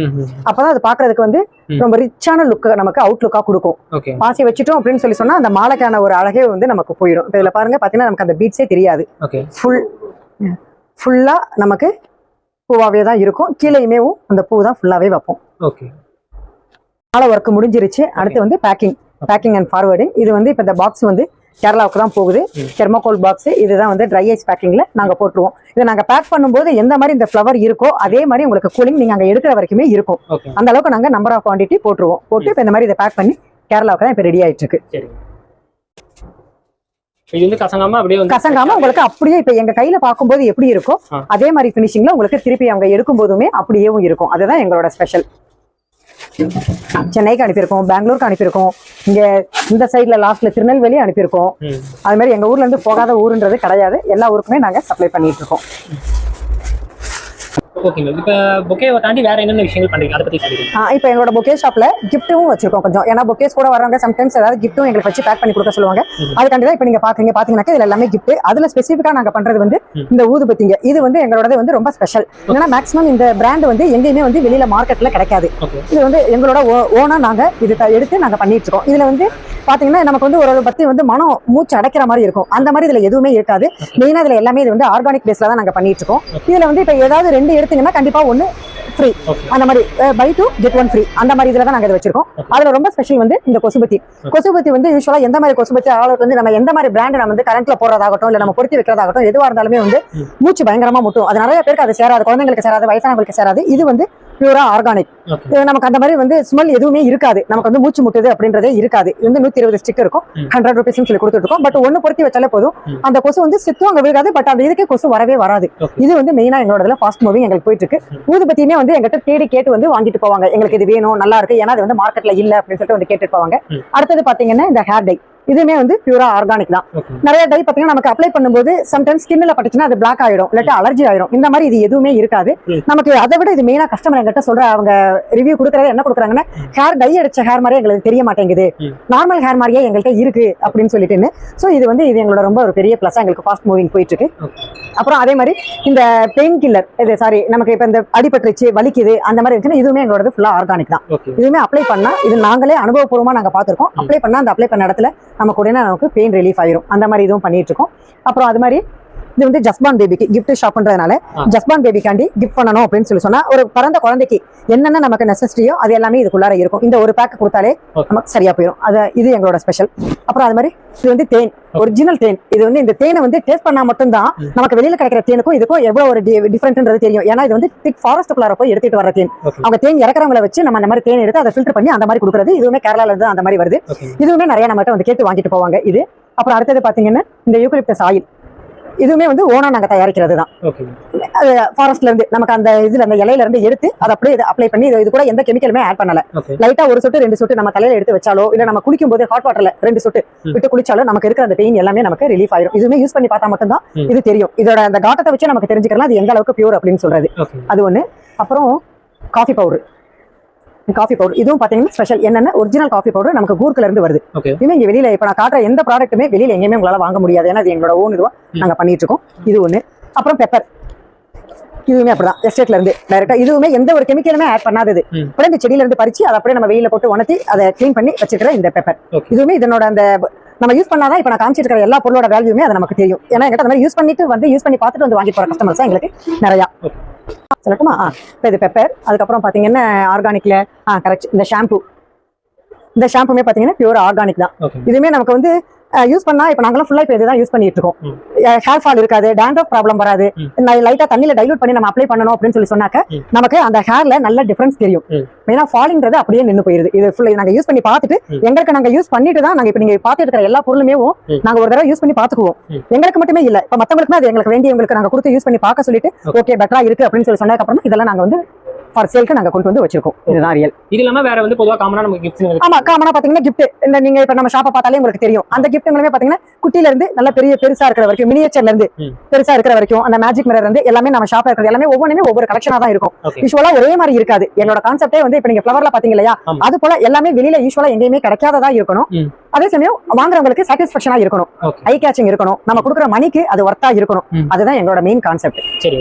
அப்பதான் அது பாக்குறதுக்கு வந்து. ரொம்ப ரிச்சான லுக் நமக்கு அவுட் லுக்கா கொடுக்கும். பாசி வச்சுட்டோம் அப்படின்னு சொல்லி சொன்னா அந்த மாலைக்கான ஒரு அழகே வந்து நமக்கு போயிடும். இப்ப இதுல பாருங்க பாத்தீங்கன்னா நமக்கு அந்த பீட்ஸே தெரியாது. ஃபுல் ஃபுல்லா நமக்கு பூவாவே தான் இருக்கும். கீழேயுமேவும் அந்த பூ தான் ஃபுல்லாவே வைப்போம். ஓகே மாலை ஒர்க் முடிஞ்சிருச்சு. அடுத்து வந்து பேக்கிங் பேக்கிங் அண்ட் ஃபார்வர்டிங் இது வந்து இப்போ இந்த பாக்ஸ் வந்து கேரளாவுக்கு தான் போகுது. தெர்மோகோல் பாக்ஸ் இதுதான் வந்து ட்ரை ஐஸ் பேக்கிங்ல நாங்க போட்டுருவோம். இதை நாங்க பேக் பண்ணும்போது எந்த மாதிரி இந்த ஃப்ளவர் இருக்கோ அதே மாதிரி உங்களுக்கு கூலிங் நீங்க அங்க எடுக்கிற வரைக்குமே இருக்கும். அந்த அளவுக்கு நாங்க நம்பர் ஆஃப் குவான்டிட்டி போட்டுருவோம். போட்டு இப்போ இந்த மாதிரி இதை பேக் பண்ணி கேரளாவுக்கு தான் இப்போ ரெடி ஆயிட்டு இருக்கு சரி இது வந்து கசங்காம அப்படியே வந்து கசங்காம உங்களுக்கு அப்படியே இப்ப எங்க கையில பார்க்கும்போது எப்படி இருக்கோ. அதே மாதிரி ஃபினிஷிங்ல உங்களுக்கு திருப்பி அவங்க எடுக்கும் போதுமே அப்படியேவும் இருக்கும். அதுதான் எங்களோட ஸ்பெஷல் சென்னைக்கு அனுப்பியிருக்கோம் பெங்களூருக்கு அனுப்பியிருக்கோம் இங்க இந்த சைட்ல லாஸ்ட்ல திருநெல்வேலி அனுப்பியிருக்கோம். அது மாதிரி எங்க ஊர்ல இருந்து போகாத ஊருன்றது கிடையாது. எல்லா ஊருக்குமே நாங்க சப்ளை பண்ணிட்டு இருக்கோம். ஓகே மேம் இப்போ பொக்கேவை தாண்டி வேற என்னென்ன விஷயங்கள் பண்றீங்க? அதை சொல்லுங்க ஆ, இப்போ எங்களோட பொக்கே ஷாப்ல கிஃப்ட்டும் வச்சிருக்கோம் கொஞ்சம். ஏன்னா பொக்கேஸ் கூட வரவங்க சம்டைம்ஸ் ஏதாவது கிஃப்ட்டும் எங்களுக்கு வச்சு பேக் பண்ணி கொடுக்க சொல்லுவாங்க. அதுக்காண்டி தான் இப்போ நீங்க பாக்குறீங்க. பாத்தீங்கன்னாக்கா இதுல எல்லாமே கிஃப்ட் அதுல ஸ்பெசிஃபிக்கா நாங்க பண்றது வந்து. இந்த ஊதுபத்திங்க. இது வந்து எங்களோடது வந்து ரொம்ப ஸ்பெஷல் ஏன்னா மேக்ஸிமம் இந்த பிராண்ட் வந்து எங்கேயுமே வந்து வெளியில மார்க்கெட்ல கிடைக்காது. இது வந்து எங்களோட ஓனா நாங்க இது எடுத்து நாங்க பண்ணிட்டு இருக்கோம். இதுல வந்து பாத்தீங்கன்னா நமக்கு வந்து ஒரு பத்தி வந்து மனம் மூச்சு அடைக்கிற மாதிரி இருக்கும். அந்த மாதிரி இதுல எதுவுமே இருக்காது. மெயினா இதுல எல்லாமே இது வந்து ஆர்கானிக் பேஸ்ல தான் நாங்க பண்ணிட்டு இருக்கோம். இதுல வந்து இப்ப ஏதாவது ரெண்டு எடுத்தீங்கன்னா கண்டிப்பா ஒண்ணு ஃப்ரீ அந்த மாதிரி buy two get one free அந்த மாதிரி இதுல தான் நாங்க இதை வச்சிருக்கோம். அதுல ரொம்ப ஸ்பெஷல் வந்து இந்த கொசுபத்தி. கொசுபத்தி வந்து யூஸ்வலா எந்த மாதிரி கொசுபத்தி அவுட் வந்து நம்ம எந்த மாதிரி பிராண்ட் நம்ம வந்து கரண்ட்ல போடுறதாகட்டும் இல்ல நம்ம பொருத்தி வைக்கிறதாகட்டும் எதுவா இருந்தாலுமே வந்து. மூச்சு பயங்கரமா முட்டும். அது நிறைய பேருக்கு அது சேராது குழந்தைங்களுக்கு சேராது வயசானவங்களுக்கு சேராது. இது வந்து பியூரா ஆர்கானிக் நமக்கு அந்த மாதிரி வந்து ஸ்மெல் எதுவுமே இருக்காது. நமக்கு வந்து மூச்சு முட்டுது அப்படின்றதே இருக்காது. இது வந்து நூத்தி இருபது ஸ்டிக் இருக்கும். ஹண்ட்ரட் ருபீஸ் சொல்லி கொடுத்துட்டு இருக்கோம். பட் ஒண்ணு பொருத்தி வச்சாலே போதும். அந்த கொசு வந்து சித்தும் அங்க விழுகாது. பட் அந்த இதுக்கே கொசு வரவே வராது. இது வந்து மெயினா எங்களோட ஃபாஸ்ட் மூவிங் எங்களுக்கு போயிட்டு இருக்கு ஊதுபத்தியுமே வந்து எங்கிட்ட தேடி கேட்டு வந்து வாங்கிட்டு போவாங்க. எங்களுக்கு இது வேணும் நல்லா இருக்கு. ஏன்னா அது வந்து மார்க்கெட்ல இல்ல அப்படின்னு சொல்லிட்டு வந்து கேட்டுட்டு போவாங்க. அடுத்தது பாத்தீங்கன்னா இந்த ஹேர் டை இதுவுமே வந்து பியூரா ஆர்கானிக் தான். நிறைய டை பாத்தீங்கன்னா நமக்கு அப்ளை பண்ணும்போது சம்டைம்ஸ் ஸ்கின்ல பட்டுச்சுன்னா அது பிளாக் ஆயிடும் இல்லாட்டி அலர்ஜி ஆயிடும் இந்த மாதிரி இது எதுவுமே இருக்காது. நமக்கு அதை விட இது மெயினா கஸ்டமர் எங்கிட்ட சொல்ற அவங்க ரிவ்யூ கொடுக்கறது என்ன கொடுக்குறாங்கன்னா ஹேர் டை அடிச்ச ஹேர் மாதிரி எங்களுக்கு தெரிய மாட்டேங்குது. நார்மல் ஹேர் மாதிரியே எங்கள்கிட்ட இருக்கு அப்படின்னு சொல்லிட்டுன்னு. ஸோ இது வந்து இது எங்களோட ரொம்ப ஒரு பெரிய பிளஸ் எங்களுக்கு ஃபாஸ்ட் மூவிங் போயிட்டு இருக்கு அப்புறம் அதே மாதிரி இந்த பெயின் கில்லர் இது சாரி நமக்கு இப்போ இந்த அடிபட்டுருச்சு வலிக்குது அந்த மாதிரி இருந்துச்சுன்னா இதுவுமே எங்களோட ஃபுல்லா ஆர்கானிக் தான். இதுவுமே அப்ளை பண்ணா இது நாங்களே அனுபவபூர்வமா நாங்க பார்த்திருக்கோம். அப்ளை பண்ணா அந்த அப்ளை பண்ண இடத்துல நமக்கு உடனே நமக்கு பெயின் ரிலீஃப் ஆயிரும். அந்த மாதிரி இதுவும் பண்ணிட்டு இருக்கோம் அப்புறம் அது மாதிரி இது வந்து ஜஸ்பான் பேபிக்கு gift ஷாப்ன்றதுனால ஆ. ஜஸ்பான் பேபிக்காண்டி கிஃப்ட் பண்ணணும் அப்படின்னு சொல்லி சொன்னா ஒரு பிறந்த குழந்தைக்கு என்னென்ன நமக்கு நெசசிட்டியோ அது எல்லாமே இதுக்குள்ளார இருக்கும். இந்த ஒரு பேக் கொடுத்தாலே. நமக்கு சரியா போயிடும் அது இது எங்களோட ஸ்பெஷல் அப்புறம் அது மாதிரி இது வந்து தேன் ஒரிஜினல் தேன். இது வந்து இந்த தேனை வந்து டேஸ்ட் பண்ணா மட்டும்தான். நமக்கு வெளியில கிடைக்கிற தேனுக்கும் இதுக்கும் எவ்வளவு ஒரு டிஃபரெண்ட்ன்றது தெரியும். ஏன்னா இது வந்து திக் ஃபாரஸ்ட்டுக்குள்ளார போய் எடுத்துட்டு வர தேன். அவங்க தேன் இறக்குறவங்கள வச்சு நம்ம அந்த மாதிரி தேன் எடுத்து அதை ஃபில்டர் பண்ணி அந்த மாதிரி கொடுக்குறது. இதுவுமே கேரளால இருந்து அந்த மாதிரி வருது. இதுவுமே நிறைய நம்மகிட்ட வந்து கேட்டு வாங்கிட்டு போவாங்க இது. அப்புறம் அடுத்தது பாத்தீங்கன்னா இந்த யூக்கலிப்டஸ் ஆயில் இதுவுமே வந்து ஓனா நாங்க தயாரிக்கிறது தான் ஓகே ஃபாரஸ்ட்ல இருந்து நமக்கு அந்த இதுல அந்த இலையில இருந்து எடுத்து அதை அப்படியே அப்ளை பண்ணி இது கூட எந்த கெமிக்கலுமே ஆட் பண்ணல. லைட்டா ஒரு சொட்டு ரெண்டு சொட்டு நம்ம தலையில எடுத்து வச்சாலோ இல்ல நம்ம குளிக்கும் போது ஹாட் வாட்டர்ல ரெண்டு சொட்டு. விட்டு குளிச்சாலோ நமக்கு இருக்கிற அந்த பெயின் எல்லாமே நமக்கு ரிலீஃப் ஆயிரும். இதுவுமே யூஸ் பண்ணி பார்த்தா மட்டும்தான் ம். இது தெரியும். இதோட அந்த காட்டத்தை வச்சு நமக்கு தெரிஞ்சுக்கலாம் அது எந்த அளவுக்கு பியூர் அப்படின்னு சொல்றது. அது ஒண்ணு. அப்புறம் காஃபி பவுடர் காஃபி பவுடர் இதுவும் பாத்தீங்கன்னா ஸ்பெஷல் என்னென்ன? ஒரிஜினல் காஃபி பவுடர் நமக்கு கூர்க்குல இருந்து வருது. இதுவுமே இங்க வெளியில இப்ப நான் காட்டுற எந்த ப்ராடக்ட்டுமே வெளியில எங்கேயுமே உங்களால வாங்க முடியாது. ஏன்னா அது எங்களோட ஓன் இதுவா. நாங்க பண்ணிட்டு இருக்கோம். இது ஒண்ணு. அப்புறம் பெப்பர் இதுவுமே அப்படிதான். எஸ்டேட்ல இருந்து டைரக்டா இதுவுமே எந்த ஒரு கெமிக்கலுமே ஆட் பண்ணாதது. ம். அப்படியே இந்த செடியில இருந்து பறிச்சு அதை அப்படியே நம்ம வெயில போட்டு உணர்த்தி அதை க்ளீன் பண்ணி வச்சிருக்கிற இந்த பெப்பர். இதுவுமே இதனோட அந்த நம்ம யூஸ் பண்ணாதான் இப்ப நான் காமிச்சிட்டு இருக்கிற எல்லா பொருளோட வேல்யூமே அது நமக்கு தெரியும். ஏன்னா எங்கிட்ட அந்த மாதிரி யூஸ் பண்ணிட்டு வந்து யூஸ் பண்ணி பார்த்துட்டு வந்து வாங்கி போற கஸ்டமர்ஸ் தான் எங்களுக்கு நிறையா. சொல்லட்டுமா? ஆ இது பெப்பர் அதுக்கப்புறம் பாத்தீங்கன்னா ஆர்கானிக்ல ஆ கரெக்ட் இந்த ஷாம்பு இந்த ஷாம்புமே பாத்தீங்கன்னா பியூர் ஆர்கானிக் தான் இதுவுமே நமக்கு வந்து யூஸ் பண்ணா இப்ப நாங்களாம் ஃபுல்லா இப்போ இதுதான் யூஸ் பண்ணிட்டு இருக்கோம். ஹேர் ஃபால் இருக்காது டேண்ட்ரஃப் ப்ராப்ளம் வராது. லைட்டா தண்ணியில டைலூட் பண்ணி நம்ம அப்ளை பண்ணணும் அப்படின்னு சொல்லி சொன்னாக்க. நமக்கு அந்த ஹேர்ல நல்ல டிஃபரன்ஸ் தெரியும். மெயினா ஃபாலிங்கிறது அப்படியே நின்னு போயிருது இது ஃபுல்லா நாங்க யூஸ் பண்ணி பார்த்துட்டு. எங்களுக்கு நாங்க யூஸ் பண்ணிட்டு தான் நாங்க இப்ப நீங்க பார்த்துட்டு இருக்கிற எல்லா பொருளுமே. நாங்க ஒரு தடவை யூஸ் பண்ணி பாத்துக்குவோம். எங்களுக்கு மட்டுமே இல்ல இப்ப மத்தவங்களுக்குமே அது எங்களுக்கு வேண்டியவங்களுக்கு நாங்க கொடுத்து யூஸ் பண்ணி பார்க்க சொல்லிட்டு. ஓகே பெட்டரா இருக்கு அப்படின்னு சொல்லி சொன்னதுக்கு அப்புறமா இதெல்லாம் நாங்க வந்து ஃபார் சேல்க்கு நாங்க கொண்டு வந்து வச்சிருக்கோம். இதுதான் ரியல் இது இல்லாம வேற வந்து பொதுவா காமனா நமக்கு கிஃப்ட்ஸ் ஆமா காமனா பாத்தீங்கன்னா gift. இந்த நீங்க இப்ப நம்ம ஷாப்பை பார்த்தாலே உங்களுக்கு தெரியும். அந்த கிஃப்ட்ங்களுமே பாத்தீங்கன்னா குட்டில இருந்து நல்ல பெரிய பெருசா இருக்கிற வரைக்கும் மினியேச்சர்ல இருந்து ம். பெருசா இருக்கிற வரைக்கும் அந்த மேஜிக் மிரர் இருந்து எல்லாமே நம்ம ஷாப்ல இருக்கிறது எல்லாமே ஒவ்வொன்றுமே ஒவ்வொரு கலெக்ஷனா தான் இருக்கும். ஓகே யூஸ்வலா ஒரே மாதிரி இருக்காது. என்னோட கான்செப்டே வந்து இப்ப நீங்க ஃபிளவர்ல பாத்தீங்க இல்லையா. அது போல எல்லாமே வெளியில யூஸ்வலா எங்கேயுமே கிடைக்காததா இருக்கணும். அதே சமயம் வாங்குறவங்களுக்கு சாட்டிஸ்பேக்ஷனா இருக்கணும். ஐ கேச்சிங் இருக்கணும். நம்ம கொடுக்குற மணிக்கு அது ஒர்த்தா இருக்கணும். அதுதான் எங்களோட மெயின் கான்செப்ட் சரி